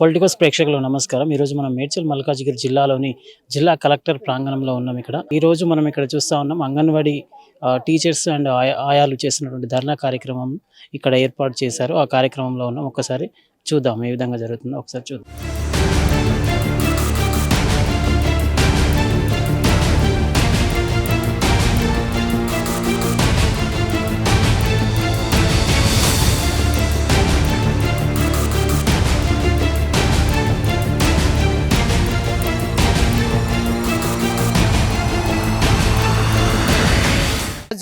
Politicals ప్రేక్షకులు నమస్కారం. ఈ రోజు మనం మేడ్చల్ మల్కాజ్గిరి జిల్లాలోని జిల్లా కలెక్టర్ ప్రాంగణంలో ఉన్నాం ఇక్కడ. ఈ రోజు మనం ఇక్కడ చూస్తా ఉన్నాం అంగన్వాడీ టీచర్స్ అండ్ ఆయాలు చేసినటువంటి ధర్నా కార్యక్రమం ఇక్కడ ఏర్పాటు చేశారు. ఆ కార్యక్రమంలో ఉన్నాం. ఒకసారి చూద్దాం ఏ విధంగా జరుగుతుందో. ఒకసారి చూద్దాం.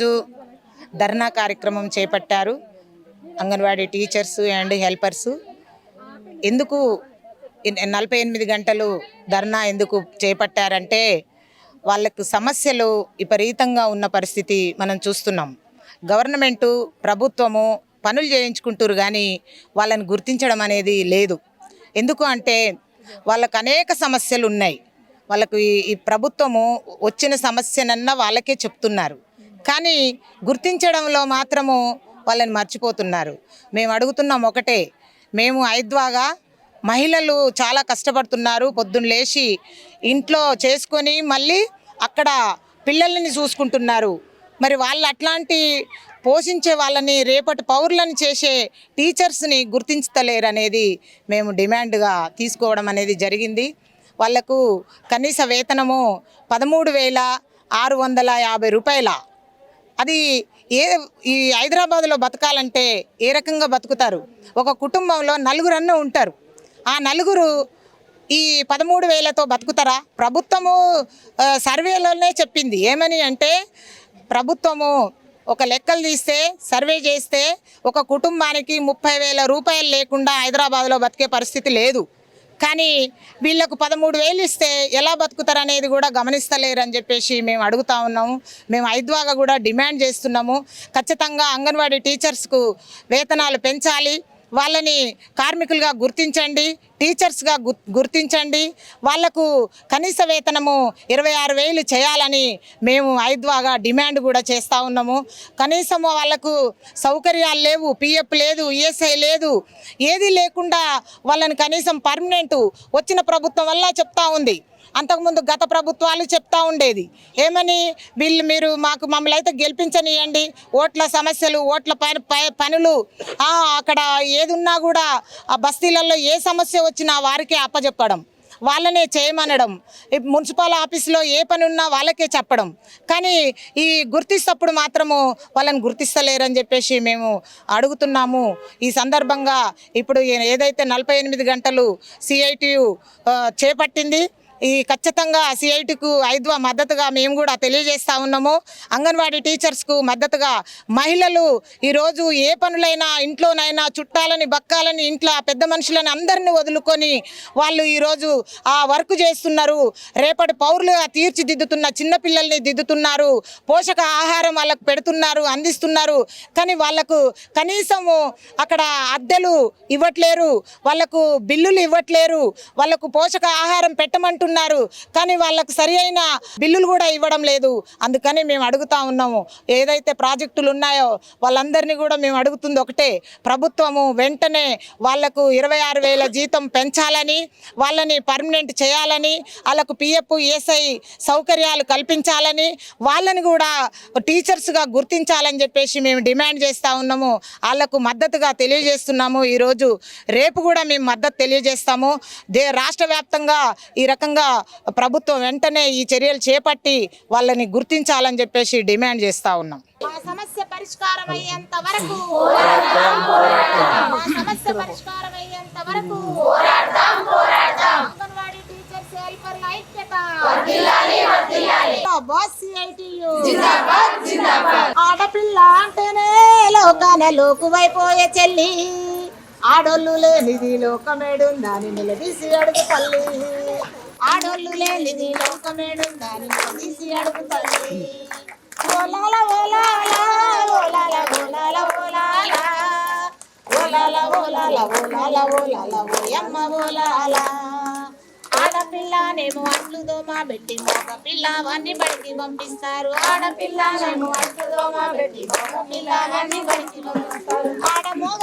ఈరోజు ధర్నా కార్యక్రమం చేపట్టారు. Anganwadi teachers and helpers. ఎందుకు నలభై ఎనిమిది గంటలు ధర్నా ఎందుకు చేపట్టారంటే వాళ్ళకు సమస్యలు విపరీతంగా ఉన్న పరిస్థితి మనం చూస్తున్నాం. గవర్నమెంటు ప్రభుత్వము పనులు చేయించుకుంటారు కానీ వాళ్ళని గుర్తించడం అనేది లేదు. ఎందుకు అంటే వాళ్ళకు అనేక సమస్యలు ఉన్నాయి. వాళ్ళకు ఈ ప్రభుత్వము వచ్చిన సమస్యనన్నా వాళ్ళకే చెప్తున్నారు. కానీ గుర్తించడంలో మాత్రము వాళ్ళని మర్చిపోతున్నారు. మేము అడుగుతున్నాం ఒకటే మేము ఐద్వాగా మహిళలు చాలా కష్టపడుతున్నారు. పొద్దున్న లేచి ఇంట్లో చేసుకొని మళ్ళీ అక్కడ పిల్లల్ని చూసుకుంటున్నారు. మరి వాళ్ళు అట్లాంటి పోషించే వాళ్ళని రేపటి పౌరులను చేసే టీచర్స్ని గుర్తించలేరు అనేది మేము డిమాండ్గా తీసుకోవడం అనేది జరిగింది. వాళ్ళకు కనీస వేతనము పదమూడు వేల ఆరు వందల యాభై రూపాయల అది ఏ ఈ హైదరాబాద్లో బతకాలంటే ఏ రకంగా బతుకుతారు? ఒక కుటుంబంలో నలుగురన్న ఉంటారు. ఆ నలుగురు ఈ పదమూడు వేలతో బతుకుతారా? ప్రభుత్వము సర్వేలోనే చెప్పింది. ఏమని అంటే ప్రభుత్వము ఒక లెక్కలు తీస్తే సర్వే చేస్తే ఒక కుటుంబానికి ముప్పై వేల రూపాయలు లేకుండా హైదరాబాద్లో బతికే పరిస్థితి లేదు. కానీ వీళ్ళకు పదమూడు వేలు ఇస్తే ఎలా బతుకుతారు అనేది కూడా గమనిస్తలేరు అని చెప్పేసి మేము అడుగుతా ఉన్నాము. మేము ఐద్వాగా కూడా డిమాండ్ చేస్తున్నాము. ఖచ్చితంగా అంగన్వాడీ టీచర్స్కు వేతనాలు పెంచాలి. వాళ్ళని కార్మికులుగా గుర్తించండి టీచర్స్గా గుర్తించండి. వాళ్ళకు కనీస వేతనము ఇరవై ఆరు వేలు చేయాలని మేము ఐద్వాగా డిమాండ్ కూడా చేస్తూ ఉన్నాము. కనీసము వాళ్ళకు సౌకర్యాలు లేవు పిఎఫ్ లేదు ఈఎస్ఐ లేదు ఏది లేకుండా వాళ్ళని కనీసం పర్మనెంట్ వచ్చిన ప్రభుత్వం వల్ల చెప్తా ఉంది. అంతకుముందు గత ప్రభుత్వాలు చెప్తా ఉండేది. ఏమని? వీళ్ళు మీరు మాకు మమ్మల్ని అయితే గెలిపించనియండి. ఓట్ల సమస్యలు ఓట్ల పని పనులు. అక్కడ ఏది ఉన్నా కూడా ఆ బస్తీలలో ఏ సమస్య వచ్చినా వారికే అప్పచెప్పడం వాళ్ళనే చేయమనడం. మున్సిపల్ ఆఫీస్లో ఏ పని ఉన్నా వాళ్ళకే చెప్పడం. కానీ ఈ గుర్తిస్తప్పుడు మాత్రము వాళ్ళని గుర్తిస్తలేరని చెప్పేసి మేము అడుగుతున్నాము. ఈ సందర్భంగా ఇప్పుడు ఏదైతే నలభై ఎనిమిది గంటలు సిఐటియు చేపట్టింది ఈ ఖచ్చితంగా సిఐటికు ఐద్వా మద్దతుగా మేము కూడా తెలియజేస్తా ఉన్నాము. అంగన్వాడీ టీచర్స్కు మద్దతుగా మహిళలు ఈరోజు ఏ పనులైనా ఇంట్లోనైనా చుట్టాలని బక్కాలని ఇంట్లో పెద్ద మనుషులని అందరిని వదులుకొని వాళ్ళు ఈరోజు ఆ వర్క్ చేస్తున్నారు. రేపటి పౌరులుగా తీర్చిదిద్దుతున్న చిన్నపిల్లల్ని దిద్దుతున్నారు. పోషక ఆహారం వాళ్ళకు పెడుతున్నారు అందిస్తున్నారు. కానీ వాళ్ళకు కనీసము అక్కడ అద్దెలు ఇవ్వట్లేరు వాళ్ళకు బిల్లులు ఇవ్వట్లేరు వాళ్ళకు పోషక ఆహారం పెట్టమంటున్నారు. ఉన్నారు. కానీ వాళ్ళకు సరి అయిన బిల్లులు కూడా ఇవ్వడం లేదు. అందుకని మేము అడుగుతా ఉన్నాము. ఏదైతే ప్రాజెక్టులు ఉన్నాయో వాళ్ళందరినీ కూడా మేము అడుగుతుంది ఒకటే. ప్రభుత్వము వెంటనే వాళ్ళకు ఇరవై ఆరు వేల జీతం పెంచాలని వాళ్ళని పర్మనెంట్ చేయాలని వాళ్ళకు పిఎఫ్ ఈఎస్ఐ సౌకర్యాలు కల్పించాలని వాళ్ళని కూడా టీచర్స్గా గుర్తించాలని చెప్పేసి మేము డిమాండ్ చేస్తూ ఉన్నాము. వాళ్ళకు మద్దతుగా తెలియజేస్తున్నాము. ఈరోజు రేపు కూడా మేము మద్దతు తెలియజేస్తాము. దే రాష్ట్ర వ్యాప్తంగా ఈ రకంగా ప్రభుత్వం వెంటనే ఈ చర్యలు చేపట్టి వాళ్ళని గుర్తించాలని చెప్పేసి డిమాండ్ చేస్తూ ఉన్నాం. మా సమస్య పరిష్కారం అయ్యేంత వరకు మా సమస్య పరిష్కారం అయ్యేంత వరకు అంగన్వాడీ టీచర్స్ హెల్పర్ల ఐక్యత. బాస్ CITU. ఆడపిల్ల అంటేనే లోకాన లోకువైపోయే చెల్లి. ఆడోళ్ళు లేనిది లోకమేడుందని నిలదీసి అడుగు తల్లి ఆడోళ్ళు లేనిది లోకమేడుందని తీసి అడుగుతుంది ఓలాల ఓలాల ఓలాల ఓలాల ఓలాల. ఓలాల ఓలాల ఓలాల ఓలాల ఓయమ్మ ఓలాల. ఆడపిల్లనేమో అట్లు దోమా పెట్టి మగ పిల్లవాన్ని బడికి పంపిస్తారు. ఆడపిల్లనేమో అట్లు దోమా పెట్టి మగ పిల్లవాన్ని బడికి పంపిస్తారు. ఆడ మగ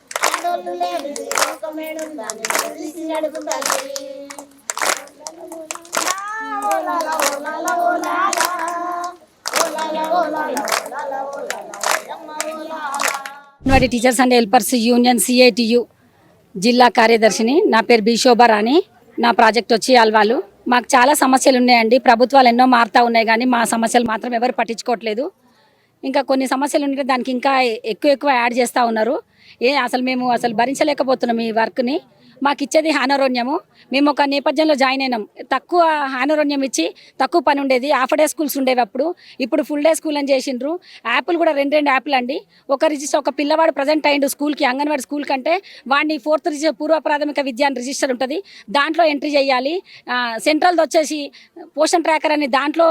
ఆడోళ్ళు Anganwadi teachers and helpers union CITU జిల్లా కార్యదర్శిని. నా పేరు బి శోభారాణి నా ప్రాజెక్ట్ వచ్చి అల్వాలు. మాకు చాలా సమస్యలు ఉన్నాయండి. ప్రభుత్వాలు ఎన్నో మారుతా ఉన్నాయి కానీ మా సమస్యలు మాత్రం ఎవరు పట్టించుకోవట్లేదు. ఇంకా కొన్ని సమస్యలు ఉంటే దానికి ఇంకా ఎక్కువ ఎక్కువ యాడ్ చేస్తూ ఉన్నారు. ఏ అసలు మేము అసలు భరించలేకపోతున్నాం ఈ వర్క్ని. మాకు ఇచ్చేది హానరోన్యము. మేము ఒక నేపథ్యంలో జాయిన్ అయినాం. తక్కువ హానరోన్యం ఇచ్చి తక్కువ పని ఉండేది. హాఫ్ డే స్కూల్స్ ఉండేవి అప్పుడు. ఇప్పుడు ఫుల్ డే స్కూల్ అని చేసిండ్రు. యాప్లు కూడా రెండు రెండు యాప్లు అండి. ఒక రిజిస్టర్ ఒక పిల్లవాడు ప్రజెంట్ అయ్యిండు స్కూల్కి అంగన్వాడీ స్కూల్ కంటే వాడిని ఫోర్త్ రిజిస్టర్ పూర్వ ప్రాథమిక విద్య అని రిజిస్టర్ ఉంటుంది. దాంట్లో ఎంట్రీ చేయాలి. సెంట్రల్ది వచ్చేసి పోషన్ ట్రాకర్ అని దాంట్లో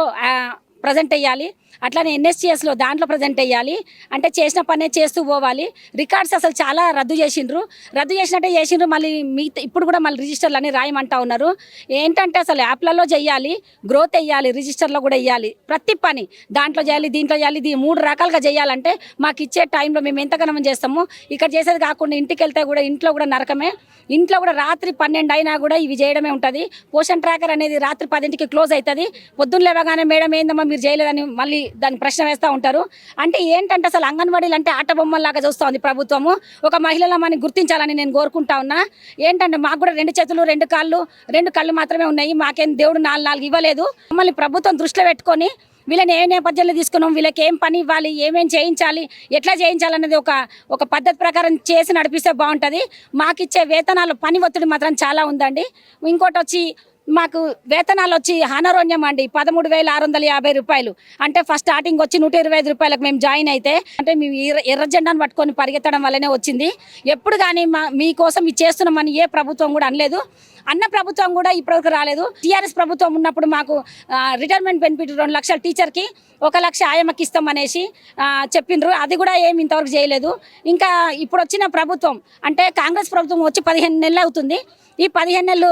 ప్రజెంట్ అయ్యాలి అట్లానే ఎన్ఎస్సిఎస్లో దాంట్లో ప్రజెంట్ అయ్యాలి. అంటే చేసిన పనే చేస్తూ పోవాలి. రికార్డ్స్ అసలు చాలా రద్దు చేసిండ్రు. రద్దు చేసినట్టే చేసిండ్రు. మళ్ళీ మీ ఇప్పుడు కూడా మళ్ళీ రిజిస్టర్లు అని రాయమంటా ఉన్నారు. ఏంటంటే అసలు యాప్లలో చేయాలి. గ్రోత్ వేయాలి. రిజిస్టర్లో కూడా వేయాలి. ప్రతి పని దాంట్లో చేయాలి దీంట్లో చేయాలి. ఇది మూడు రకాలుగా చేయాలంటే మాకు ఇచ్చే టైంలో మేము ఎంతగానో చేస్తాము. ఇక్కడ చేసేది కాకుండా ఇంటికి వెళ్తే కూడా ఇంట్లో కూడా నరకమే. ఇంట్లో కూడా రాత్రి పన్నెండు అయినా కూడా ఇవి చేయడమే ఉంటుంది. పోషన్ ట్రాకర్ అనేది రాత్రి పదింటికి క్లోజ్ అవుతుంది. పొద్దున్న లేవగానే మేడం ఏందమ్మా మీరు చేయలేదని మళ్ళీ దాని ప్రశ్న వేస్తూ ఉంటారు. అంటే ఏంటంటే అసలు అంగన్వాడీలు అంటే ఆట బొమ్మలాగా చూస్తూ ఉంది ప్రభుత్వము. ఒక మహిళల మనం గుర్తించాలని నేను కోరుకుంటా ఉన్నా. ఏంటంటే మాకు కూడా రెండు చేతులు రెండు కాళ్ళు రెండు కళ్ళు మాత్రమే ఉన్నాయి. మాకేం దేవుడు నాలుగు నాలుగు ఇవ్వలేదు. మమ్మల్ని ప్రభుత్వం దృష్టిలో పెట్టుకొని వీళ్ళని ఏ నేపథ్యంలో తీసుకున్నాం వీళ్ళకి ఏం పని ఇవ్వాలి ఏమేం చేయించాలి ఎట్లా చేయించాలనేది ఒక ఒక పద్ధతి ప్రకారం చేసి నడిపిస్తే బాగుంటుంది. మాకు ఇచ్చే వేతనాలు పని ఒత్తిడి మాత్రం చాలా ఉందండి. ఇంకోటి వచ్చి మాకు వేతనాలు వచ్చి హానరోన్యం అండి. పదమూడు వేల ఆరు వందల యాభై రూపాయలు. అంటే ఫస్ట్ స్టార్టింగ్ వచ్చి నూట ఇరవై ఐదు రూపాయలకు మేము జాయిన్ అయితే అంటే మేము ఎర్ర ఎర్ర జెండాను పట్టుకొని పరిగెత్తడం వల్లనే వచ్చింది. ఎప్పుడు కానీ మా మీకోసం ఇది చేస్తున్నామని ఏ ప్రభుత్వం కూడా అనలేదు. అన్న ప్రభుత్వం కూడా ఇప్పటివరకు రాలేదు. టీఆర్ఎస్ ప్రభుత్వం ఉన్నప్పుడు మాకు రిటైర్మెంట్ బెనిఫిట్ రెండు లక్షల టీచర్కి ఒక లక్ష ఆయమ్మకి ఇస్తాం అనేసి చెప్పిండ్రు. అది కూడా ఏమి ఇంతవరకు చేయలేదు. ఇంకా ఇప్పుడు వచ్చిన ప్రభుత్వం అంటే కాంగ్రెస్ ప్రభుత్వం వచ్చి పదిహేను నెలలు అవుతుంది. ఈ పదిహేను నెలలు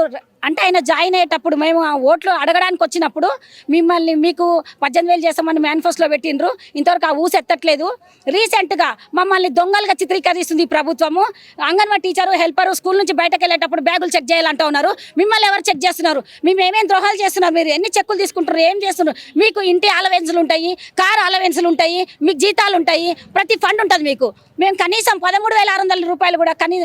అంటే ఆయన జాయిన్ అయ్యేటప్పుడు మేము ఆ ఓట్లు అడగడానికి వచ్చినప్పుడు మిమ్మల్ని మీకు పద్దెనిమిది వేలు చేస్తామని మేనిఫెస్టోలో పెట్టిండ్రు. ఇంతవరకు ఆ ఊసి ఎత్తట్లేదు. రీసెంట్గా మమ్మల్ని దొంగలుగా చిత్రీకరిస్తుంది ఈ ప్రభుత్వము. అంగన్వాడీ టీచరు హెల్పరు స్కూల్ నుంచి బయటకు వెళ్ళేటప్పుడు బ్యాగులు చెక్ చేయాలంటూ చేస్తున్నారు? మిమ్మల్ని ఎవరు చెక్ చేస్తున్నారు? మేము ఏమేమి ద్రోహాలు చేస్తున్నారు? మీరు ఎన్ని చెక్కులు తీసుకుంటారు ఏం చేస్తున్నారు? మీకు ఇంటి అలవెన్సులు ఉంటాయి కారు అలవెన్సులు ఉంటాయి మీకు జీతాలు ఉంటాయి ప్రతి ఫండ్ ఉంటుంది మీకు. మేము కనీసం పదమూడు వేల ఆరు వందల రూపాయలు కూడా కనీ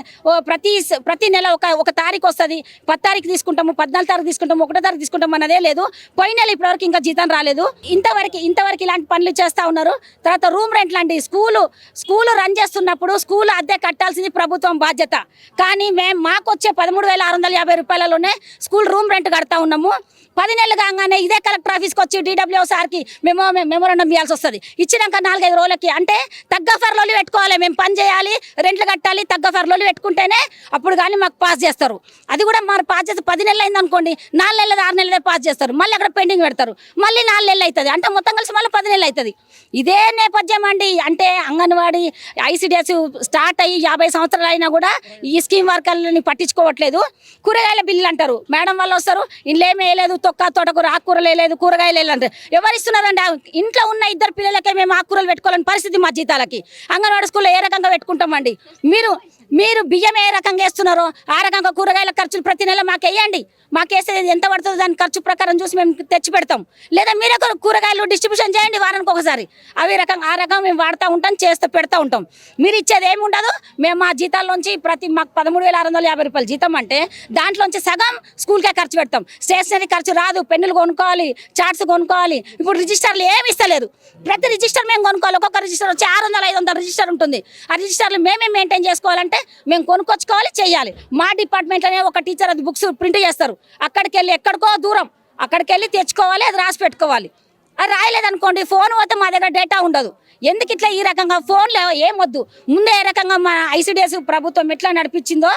ప్రతి ప్రతి నెల ఒక ఒక తారీఖు వస్తుంది. పది తారీఖు తీసుకుంటాము పద్నాలుగు తారీఖు తీసుకుంటాము ఒకటో తారీఖు తీసుకుంటాము అన్నదే లేదు. పోయిన నెల ఇప్పటివరకు ఇంకా జీతం రాలేదు. ఇంతవరకు ఇంతవరకు ఇలాంటి పనులు చేస్తూ ఉన్నారు. తర్వాత రూమ్ రెంట్ లాంటి స్కూలు స్కూలు రన్ చేస్తున్నప్పుడు స్కూల్ అద్దె కట్టాల్సింది ప్రభుత్వం బాధ్యత. కానీ మేము మాకు వచ్చే పదమూడు వేల ఆరు వందల యాభై రూపాయలలోనే స్కూల్ రూమ్ రెంట్ కడతా ఉన్నాము. పది నెలలు కాగానే ఇదే కలెక్టర్ ఆఫీస్కి వచ్చి డీడబ్ల్యూ సార్కి మేము మెమోరండం ఇవ్వాల్సి వస్తుంది. ఇచ్చినాక నాలుగైదు రోజులకి అంటే తగ్గ ఫర్లోలు పెట్టుకోవాలి మేము పని చేయాలి రెంట్లు కట్టాలి తగ్గ ఫర్లోలు పెట్టుకుంటేనే అప్పుడు కానీ మాకు పాస్ చేస్తారు. అది కూడా మరి పాస్ చేస్తే పది నెలలు అయింది అనుకోండి నాలుగు నెలలు ఆరు నెలలే పాస్ చేస్తారు. మళ్ళీ అక్కడ పెండింగ్ పెడతారు. మళ్ళీ నాలుగు నెలలు అవుతుంది అంటే మొత్తం కలిసి మళ్ళీ పది నెలలు అవుతుంది ఇదే నేపథ్యం అండి. అంటే అంగన్వాడీ ఐసిడిఎస్ స్టార్ట్ అయ్యి యాభై సంవత్సరాలు అయినా కూడా ఈ స్కీమ్ వర్కర్లని పట్టించుకోవట్లేదు. కూరగాయల బిల్లు అంటారు. మేడం వాళ్ళు వస్తారు. ఇంట్లో వేయలేదు. తొక్క తోటకూర ఆకుకూరలు వేయలేదు కూరగాయలు వేయలేదు ఎవరు ఇస్తున్నారండి ఆ ఇంట్లో ఉన్న ఇద్దరు పిల్లలకే మేము ఆకుకూరలు పెట్టుకోవాలని పరిస్థితి మా జీతాలకి. అంగన్వాడీ స్కూల్లో ఏ రకంగా పెట్టుకుంటామండి? మీరు మీరు బియ్యం ఏ రకంగా వేస్తున్నారో ఆ రకంగా కూరగాయల ఖర్చులు ప్రతి నెల మాకు వేయండి. మాకు వేసేది ఎంత పడుతుందో దాని ఖర్చు ప్రకారం చూసి మేము తెచ్చి పెడతాం. లేదా మీరే ఒకరు కూరగాయలు డిస్ట్రిబ్యూషన్ చేయండి వారానికి ఒకసారి. అవి రకం ఆ రకం మేము వాడుతూ ఉంటాం చేస్తూ పెడతా ఉంటాం. మీరు ఇచ్చేది ఏమి ఉండదు. మేము మా జీతాల్లోంచి ప్రతి మాకు పదమూడు వేల ఆరు వందల యాభై రూపాయలు జీతం అంటే దాంట్లోంచి సగం స్కూల్కే ఖర్చు పెడతాం. స్టేషనరీ ఖర్చు రాదు. పెన్నులు కొనుక్కోవాలి చార్ట్స్ కొనుక్కోవాలి. ఇప్పుడు రిజిస్టర్లు ఏమి ఇస్తలేదు. ప్రతి రిజిస్టర్ మేము కొనుక్కోవాలి. ఒక్కొక్క రిజిస్టర్ వచ్చి ఆరు వందల ఐదు వందల రిజిస్టర్ ఉంటుంది. ఆ రిజిస్టర్లు మేమే మెయింటైన్ చేసుకోవాలంటే మేము కొనుక్కొచ్చుకోవాలి చేయాలి మా డిపార్ట్మెంట్లోనే ఒక టీచర్ అది బుక్స్ ప్రింట్ చేస్తారు. అక్కడికి వెళ్ళి ఎక్కడికో దూరం అక్కడికి వెళ్ళి తెచ్చుకోవాలి అది రాసి పెట్టుకోవాలి. అది రాయలేదనుకోండి ఫోన్ పోతే మా దగ్గర డేటా ఉండదు. ఎందుకు ఇట్లా ఈ రకంగా ఫోన్లో ఏమొద్దు ముందే ఏ రకంగా మా ఐసిడిఎస్ ప్రభుత్వం ఎట్లా నడిపించిందో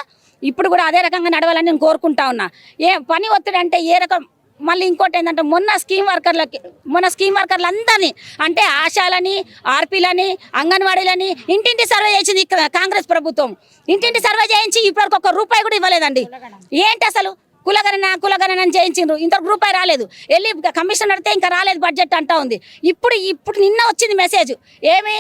ఇప్పుడు కూడా అదే రకంగా నడవాలని నేను కోరుకుంటా ఉన్నా. ఏ పని ఒత్తిడి అంటే ఏ రకం మళ్ళీ ఇంకోటి ఏంటంటే మొన్న స్కీమ్ వర్కర్లకి మొన్న స్కీమ్ వర్కర్లు అందరినీ అంటే ఆశాలని ఆర్పీలని అంగన్వాడీలని ఇంటింటి సర్వే చేసింది ఇక్కడ కాంగ్రెస్ ప్రభుత్వం. ఇంటింటి సర్వే చేయించి ఇప్పటివరకు ఒక రూపాయి కూడా ఇవ్వలేదండి. ఏంటి అసలు? కులగణన కులగణన చేయించిండ్రు. ఇంతకు రూపాయి రాలేదు. వెళ్ళి కమిషన్ అడితే ఇంకా రాలేదు బడ్జెట్ అంటా ఉంది. ఇప్పుడు ఇప్పుడు నిన్న వచ్చింది మెసేజ్. ఏమి?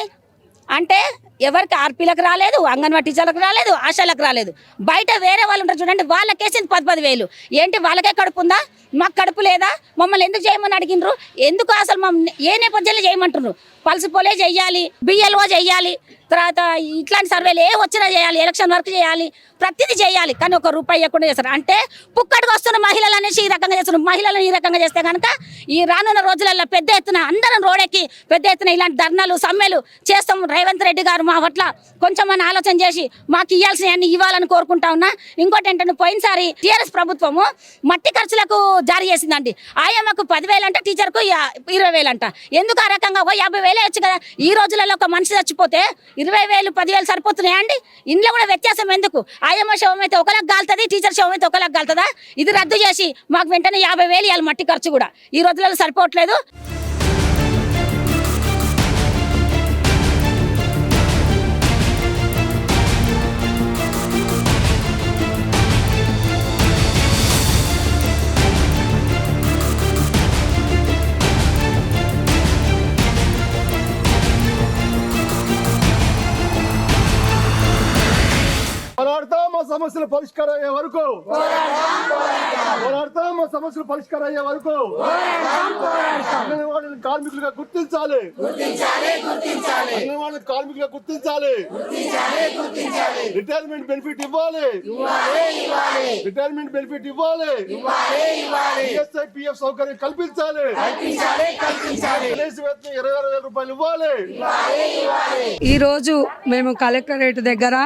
అంటే ఎవరికి ఆర్పీలకు రాలేదు అంగన్వాడీ టీచర్లకు రాలేదు ఆశాలకు రాలేదు. బయట వేరే వాళ్ళు ఉంటారు చూడండి వాళ్ళకేసింది పది పది వేలు ఏంటి వాళ్ళకే కడుపు ఉందా? మాకు కడుపు లేదా? మమ్మల్ని ఎందుకు చేయమని అడిగినరు? ఎందుకు అసలు మమ్మల్ని ఏ నేపథ్యంలో చేయమంటున్నారు? పల్స్ పోలే చేయాలి బిఎల్ఓ చేయాలి తర్వాత ఇట్లాంటి సర్వేలు ఏ వచ్చినా చేయాలి ఎలక్షన్ వర్క్ చేయాలి ప్రతిదీ చేయాలి కానీ ఒక రూపాయి ఇవ్వకుండా చేస్తారు. అంటే పుక్కడికి వస్తున్న మహిళలు అనేసి ఈ రకంగా చేస్తున్నారు. మహిళలను ఈ రకంగా చేస్తే కనుక ఈ రానున్న రోజులలో పెద్ద ఎత్తున అందరం రోడెక్కి పెద్ద ఎత్తున ఇలాంటి ధర్నాలు సమ్మెలు చేస్తాం. రేవంత్ రెడ్డి గారు మా పట్ల కొంచెం ఆలోచన చేసి మాకు ఇవ్వాల్సినవన్నీ ఇవ్వాలని కోరుకుంటా ఉన్నా. ఇంకోటి ఏంటంటే పోయినసారి టీఆర్ఎస్ ప్రభుత్వము మట్టి ఖర్చులకు జారీ చేసిందండి. ఆయమ్మకు పదివేలు అంట టీచర్కు ఇరవై వేలు అంట ఎందుకు ఆ రకంగా ఓ యాభై వేలు వచ్చు కదా. ఈ రోజులలో ఒక మనిషి చచ్చిపోతే ఇరవై వేలు పదివేలు సరిపోతున్నాయా అండి? ఇంట్లో కూడా వ్యత్యాసం ఎందుకు? ఆయమ్మ శవం అయితే ఒకలాగా గాలుతుంది టీచర్ శవం అయితే ఒకలాగా గాలుతుందా? ఇది రద్దు చేసి మాకు వెంటనే యాభై వేలు ఇవ్వాలి మట్టి ఖర్చు కూడా. ఈ రోజులలో సరిపోవట్లేదు. సమస్యల పరిష్కారం అయ్యే వరకు. పోరాడతాం మా సమస్యల పరిష్కారం అయ్యే వరకు. అంగన్వాడీని కార్మికులుగా గుర్తించాలి. అంగన్వాడీ కార్మికులుగా గుర్తించాలి. రిటైర్మెంట్ బెనిఫిట్ ఇవ్వాలి. రిటైర్మెంట్ బెనిఫిట్ ఇవ్వాలి. ఈఎస్ఐ పిఎఫ్ సౌకర్యం కల్పించాలి. కనీస వేతనం ఇరవై ఆరు వేల రూపాయలు ఇవ్వాలి. ఈరోజు మేము కలెక్టరేట్ దగ్గర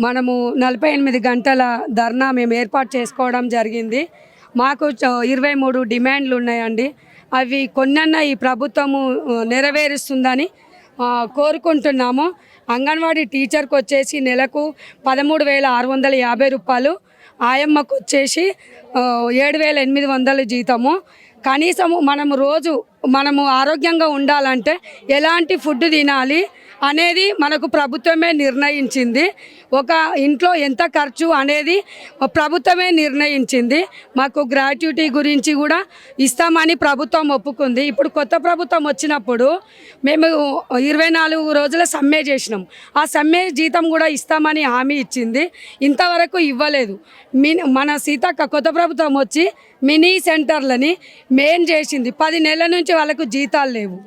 మనము నలభై ఎనిమిది గంటల ధర్నా మేము ఏర్పాటు చేసుకోవడం జరిగింది. మాకు చ- ఇరవై మూడు డిమాండ్లు ఉన్నాయండి. అవి కొన్నన్న ఈ ప్రభుత్వము నెరవేరుస్తుందని కోరుకుంటున్నాము. అంగన్వాడీ టీచర్కి వచ్చేసి నెలకు పదమూడు వేల ఆరు వందల యాభై రూపాయలు ఆయమ్మకు వచ్చేసి ఏడు వేల ఎనిమిది వందల జీతము. కనీసము మనము రోజు మనము ఆరోగ్యంగా ఉండాలంటే ఎలాంటి ఫుడ్ తినాలి అనేది మనకు ప్రభుత్వమే నిర్ణయించింది. ఒక ఇంట్లో ఎంత ఖర్చు అనేది ప్రభుత్వమే నిర్ణయించింది. మాకు గ్రాట్యుటీ గురించి కూడా ఇస్తామని ప్రభుత్వం ఒప్పుకుంది. ఇప్పుడు కొత్త ప్రభుత్వం వచ్చినప్పుడు మేము ఇరవై నాలుగు రోజుల సమ్మె చేసినాం. ఆ సమ్మె జీతం కూడా ఇస్తామని హామీ ఇచ్చింది. ఇంతవరకు ఇవ్వలేదు. మిన్ మన సీతక్క కొత్త ప్రభుత్వం వచ్చి మినీ సెంటర్లని మెయిన్ చేసింది. పది నెలల నుంచి వాళ్ళకు జీతాలు లేవు.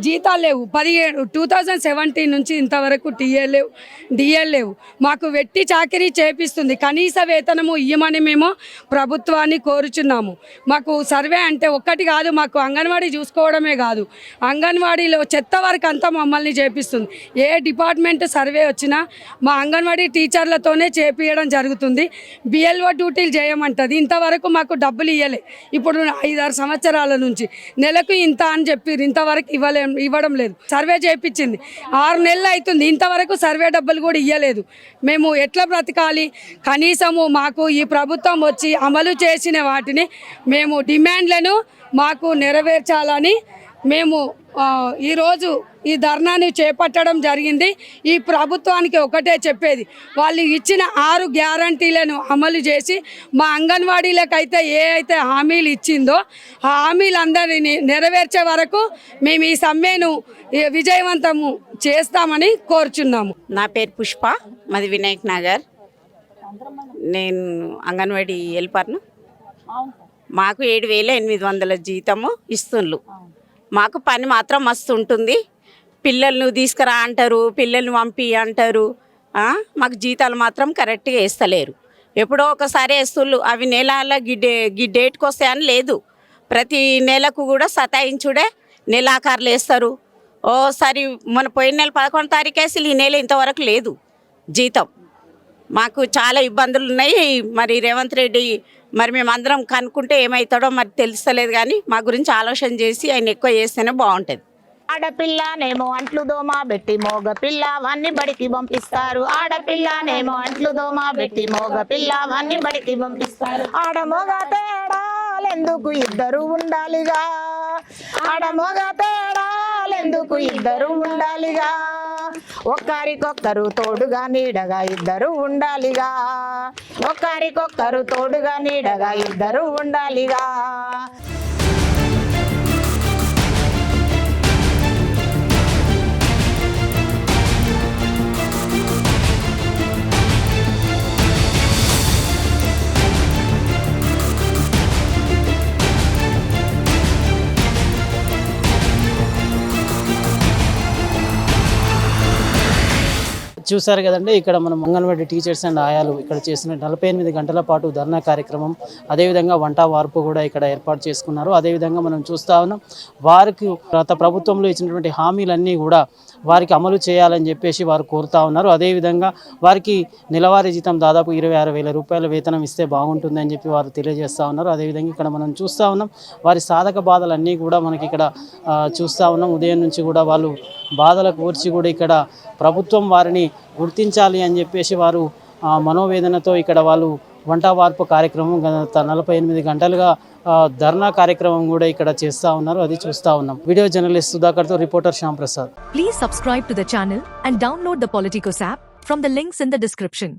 జీతాలు లేవు. పదిహేడు టూ థౌజండ్ సెవెంటీన్ నుంచి ఇంతవరకు టీఏ లేవు డిఏ లేవు. మాకు వెట్టి చాకరీ చేపిస్తుంది. కనీస వేతనము ఇయ్యమని మేము ప్రభుత్వాన్ని కోరుచున్నాము. మాకు సర్వే అంటే ఒక్కటి కాదు మాకు అంగన్వాడీ చూసుకోవడమే కాదు. అంగన్వాడీలో చెత్త వరకు అంతా మమ్మల్ని చేపిస్తుంది. ఏ డిపార్ట్మెంట్ సర్వే వచ్చినా మా అంగన్వాడీ టీచర్లతోనే చేపించడం జరుగుతుంది. బిఎల్ఓ డ్యూటీలు చేయమంటుంది. ఇంతవరకు మాకు డబ్బులు ఇవ్వలే ఇప్పుడు ఐదారు సంవత్సరాల నుంచి నెలకు ఇంత అని చెప్పి ఇంతవరకు ఇవ్వలేదు. ఇవ్వడం లేదు. సర్వే చేయించింది. ఆరు నెలలు అవుతుంది. ఇంతవరకు సర్వే డబ్బులు కూడా ఇవ్వలేదు మేము ఎట్లా బ్రతకాలి? కనీసము మాకు ఈ ప్రభుత్వం వచ్చి అమలు చేసిన వాటిని మేము డిమాండ్లను మాకు నెరవేర్చాలని మేము ఈరోజు ఈ ధర్నాని చేపట్టడం జరిగింది. ఈ ప్రభుత్వానికి ఒకటే చెప్పేది. వాళ్ళు ఇచ్చిన ఆరు గ్యారంటీలను అమలు చేసి మా అంగన్వాడీలకైతే ఏ అయితే హామీలు ఇచ్చిందో ఆ హామీలందరినీ నెరవేర్చే వరకు మేము ఈ సమ్మెను విజయవంతము చేస్తామని కోరుచున్నాము. నా పేరు పుష్ప. మాది వినాయక్ నగర్. నేను అంగన్వాడీ హెల్పర్ను. మాకు ఏడు వేల ఎనిమిది వందల జీతము ఇస్తుండ్రు మాకు పని మాత్రం మస్తు ఉంటుంది. పిల్లల్ని తీసుకురా అంటారు పిల్లల్ని పంపి అంటారు. మాకు జీతాలు మాత్రం కరెక్ట్గా వేస్తలేరు. ఎప్పుడో ఒకసారి వేస్తుళ్ళు అవి నెలల గిడ్డే గిడ్డేట్కి వస్తాయని లేదు. ప్రతి నెలకు కూడా సతాయించుడే నెలాకారులు వేస్తారు. ఓసారి మన పోయిన నెల పదకొండు తారీఖు వేసి ఈ నెల ఇంతవరకు లేదు జీతం. మాకు చాలా ఇబ్బందులు ఉన్నాయి. మరి రేవంత్ రెడ్డి మరి మేమందరం కనుక్కుంటే ఏమవుతాడో మరి తెలుస్తలేదు కానీ మా గురించి ఆలోచన చేసి ఆయన ఎక్కువ చేస్తేనే బాగుంటుంది. ఆడపిల్లనేమో అంట్లు దోమ పెట్టి మోగ పిల్ల వన్ని బడికి పంపిస్తారు. ఆడపిల్లనేమో అంట్లు దోమ పెట్టి మోగ పిల్ల వన్ని బడికి పంపిస్తారు. ఆడమోగ తేడాలెందుకు ఇద్దరు ఉండాలిగా? ఆడమోగ తేడాలెందుకు ఇద్దరు ఉండాలిగా? ఒక్కరికొక్కరు తోడుగా నీడగా ఇద్దరు ఉండాలిగా? ఒక్కరికొక్కరు తోడుగా నీడగా ఇద్దరు ఉండాలిగా? చూసారు కదండి ఇక్కడ మనం అంగన్వాడీ టీచర్స్ అండ్ ఆయాలు ఇక్కడ చేసిన నలభై ఎనిమిది గంటల పాటు ధర్నా కార్యక్రమం అదేవిధంగా వంట వార్పు కూడా ఇక్కడ ఏర్పాటు చేసుకున్నారు. అదేవిధంగా మనం చూస్తా ఉన్నాం వారికి గత ప్రభుత్వంలో ఇచ్చినటువంటి హామీలన్నీ కూడా వారికి అమలు చేయాలని చెప్పేసి వారు కోరుతా ఉన్నారు. అదేవిధంగా వారికి నెలవారీ జీతం దాదాపు ఇరవై ఆరు వేల రూపాయల వేతనం ఇస్తే బాగుంటుందని చెప్పి వారు తెలియజేస్తూ ఉన్నారు. అదేవిధంగా ఇక్కడ మనం చూస్తూ ఉన్నాం వారి సాధక బాధలన్నీ కూడా మనకి ఇక్కడ చూస్తూ ఉన్నాం. ఉదయం నుంచి కూడా వాళ్ళు బాధలకు కూర్చి కూడా ఇక్కడ ప్రభుత్వం వారిని గుర్తించాలి అని చెప్పేసి వారు మనోవేదనతో ఇక్కడ వాళ్ళు వంట వార్పు కార్యక్రమం గత నలభై ఎనిమిది గంటలుగా ధర్నా కార్యక్రమం కూడా ఇక్కడ చేస్తా ఉన్నారు అది చూస్తా ఉన్నాం. Video journalist సుధాకర్తో reporter Shyam Prasad. Please subscribe to the channel and download the Politicos app from the links in the description